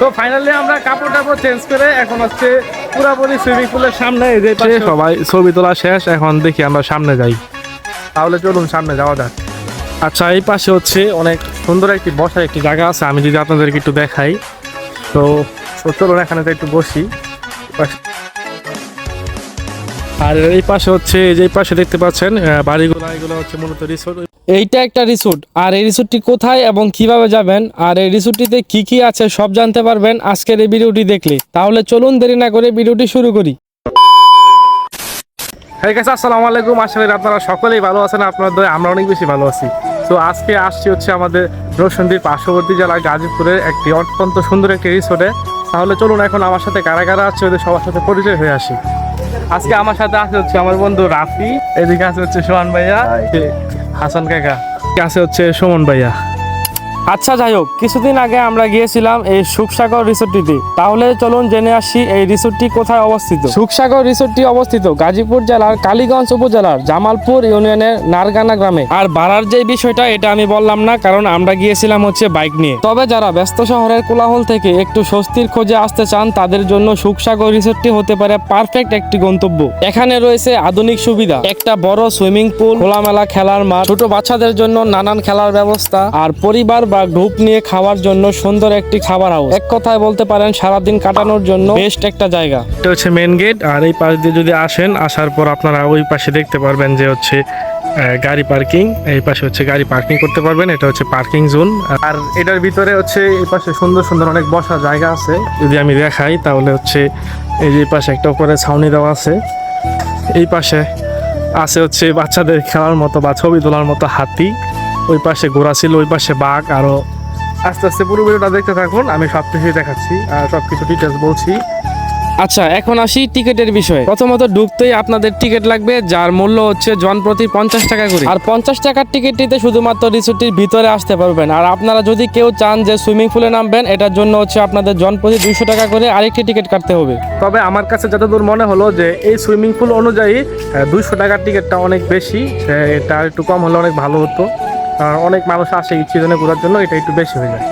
তো ফাইনালি আমরা কাপড় টাপড় চেঞ্জ করে এখন হচ্ছে পুরাপুরি সুইমিং পুলের সামনে এই যে পাশে সবাই ছবি তোলা শেষ এখন দেখি আমরা সামনে যাই। তাহলে চলুন সামনে যাওয়া যাক। আচ্ছা এই পাশে হচ্ছে অনেক সুন্দর একটি বসার একটি জায়গা আছে আমি যদি আপনাদেরকে একটু দেখাই। তো চলুন এখানে তো একটু বসি। আর এই পাশে হচ্ছে এই যে পাশে দেখতে পাচ্ছেন বাড়িগুলো এগুলো হচ্ছে মূলত রিসোর্ট এইটা একটা রিসোর্ট আর এই রিসোর্টটি কোথায় এবং কীভাবে যাবেন? আর এই রিসোর্টটিতে কি কি আছে সব জানতে পারবেন আজকের এই ভিডিওটি দেখলে। তাহলে চলুন দেরি না করে ভিডিওটি শুরু করি। হ্যাঁ গেছে আসসালামু আলাইকুম। আশা করি আপনারা সকলেই ভালো আছেন আপনাদের আমরা অনেক বেশি ভালো আছি। তো আজকে আসছি হচ্ছে আমাদের রোশনদীর পার্শ্ববর্তী জেলা গাজীপুরের একটি অত্যন্ত সুন্দর একটি রিসোর্টে তাহলে চলুন এখন আমার সাথে কারা কারা আছে ওদের সবার সাথে পরিচয় হয়ে আসি। আজকে আমার সাথে আছে হচ্ছে আমার বন্ধু রাফি এদিকে আছে হচ্ছে সোহান ভাইয়া হাসান কাকা আছে হচ্ছে সুমন ভাইয়া। আচ্ছা যাই হোক কিছুদিন আগে আমরা গিয়েছিলাম এই সুখসাগর রিসোর্টটিতে। তাহলে চলুন জেনে আসি এই রিসোর্টটি কোথায় অবস্থিত। সুখসাগর রিসোর্টটি অবস্থিত গাজীপুর জেলার কালীগঞ্জ উপজেলার জামালপুর ইউনিয়নের নারগানা গ্রামে। আর ভাড়ার যে বিষয়টা এটা আমি বললাম না কারণ আমরা গিয়েছিলাম হচ্ছে বাইক নিয়ে। তবে যারা ব্যস্ত শহরের কোলাহল থেকে একটু স্বস্তির খোঁজে আসতে চান তাদের জন্য সুখসাগর রিসোর্টটি হতে পারে পারফেক্ট একটি গন্তব্য। এখানে রয়েছে আধুনিক সুবিধা। একটা বড় সুইমিং পুল খোলামেলা খেলার মাঠ ছোট বাচ্চাদের জন্য নানান খেলার ব্যবস্থা আর পরিবার বা গ্রুপ নিয়ে খাওয়ার জন্য সুন্দর একটি খাবার হাউস। এক কথায় বলতে পারেন, সারাদিন কাটানোর জন্য বেস্ট একটা জায়গা। এটা হচ্ছে মেন গেট আর এই পাশ দিয়ে যদি আসেন, আসার পর আপনারা ওই পাশে দেখতে পারবেন যে হচ্ছে গাড়ি পার্কিং এই পাশে হচ্ছে গাড়ি পার্কিং করতে পারবেন, এটা হচ্ছে পার্কিং জোন আর এটার ভিতরে হচ্ছে, এই পাশে সুন্দর সুন্দর অনেক বসার জায়গা আছে। যদি আমি দেখাই, তাহলে হচ্ছে, এই যে পাশে একটা উপরে ছাউনি দেওয়া আছে। এই পাশে আছে হচ্ছে বাচ্চাদের খেলার মতো বা ছবি তোলার মতো হাতি। ওই পাশে ঘোড়া ছিল ওই পাশে বাঘ আরও আস্তে আস্তে পুরো ভিডিওটা দেখতে থাকুন আমি সব কিছুই দেখাচ্ছি আর সব কিছু ডিটেলস বলছি। আচ্ছা এখন আসি টিকিটের বিষয়ে। প্রথমত ঢুকতেই আপনাদের টিকিট লাগবে যার মূল্য হচ্ছে জন প্রতি পঞ্চাশ টাকা করে। আর পঞ্চাশ টাকার টিকিটটিতে শুধুমাত্র রিসোর্টটির ভিতরে আসতে পারবেন। আর আপনারা যদি কেউ চান যে সুইমিং পুলে নামবেন এটার জন্য হচ্ছে আপনাদের জন প্রতি দুইশো টাকা করে আরেকটি টিকিট কাটতে হবে। তবে আমার কাছে যতদূর মনে হলো যে এই সুইমিং পুল অনুযায়ী দুইশো টাকার টিকিটটা অনেক বেশি এটা একটু কম হলে অনেক ভালো হতো। অনেক মানুষ আসে এই সিজনে ঘোরার জন্য, এটা একটু বেশি হয়ে যায়।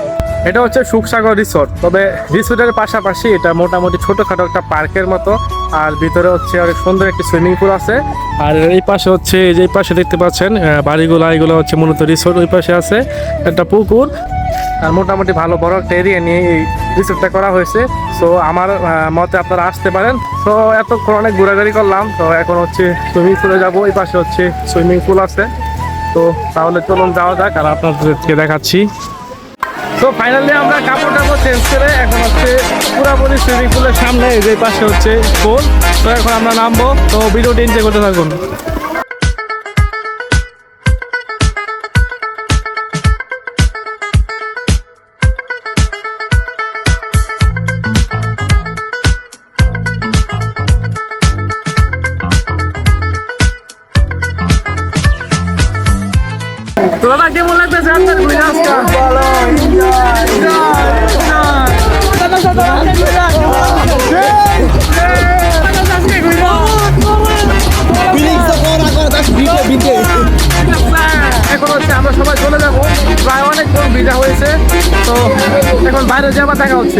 এটা হচ্ছে সুখসাগর রিসোর্ট তবে রিসোর্টের পাশাপাশি এটা মোটামুটি ছোটোখাটো একটা পার্কের মতো, আর ভিতরে হচ্ছে অনেক সুন্দর একটি সুইমিং পুল আছে। আর এই পাশে হচ্ছে, এই যে এই পাশে দেখতে পাচ্ছেন বাড়িগুলো, এগুলো হচ্ছে মূলত রিসোর্ট ওই পাশে আছে একটা পুকুর। আর মোটামুটি ভালো, বড় একটা এরিয়া নিয়ে এই রিসোর্টটা করা হয়েছে। সো আমার মতে আপনারা আসতে পারেন। তো এতক্ষণ অনেক ঘোরাঘুরি করলাম। তো এখন হচ্ছে সুইমিং পুলে যাব ওই পাশে হচ্ছে সুইমিং পুল আছে। তো তাহলে চলুন যাওয়া যাক, আর আপনাদেরকে দেখাচ্ছি। তো ফাইনালি আমরা কাপড় টাপড় চেঞ্জ করে এখন হচ্ছে পুরাপুরি সুইমিং পুলের সামনে, এই যে পাশে হচ্ছে পোল তো এখন আমরা নামবো, তো ভিডিওটি এনজয় করতে থাকুন। তো দাদা কেমন লাগতেছে আপনার ঘুরে এখন হচ্ছে আমরা সবাই চলে যাব। প্রায় অনেক ভিজা হয়েছে, তো এখন বাইরে যাবার দেখা হচ্ছে।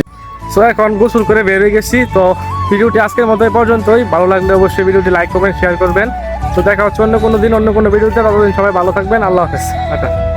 তো এখন গোসল করে বের হয়ে গেছি, তো ভিডিওটি আজকের মতো পর্যন্তই। ভালো লাগলে অবশ্যই ভিডিওটি লাইক করবেন শেয়ার করবেন। তো দেখা হচ্ছে অন্য কোনো দিন, অন্য কোনো ভিডিওতে। ততদিন সবাই ভালো থাকবেন। আল্লাহ হাফেজ। টাটা।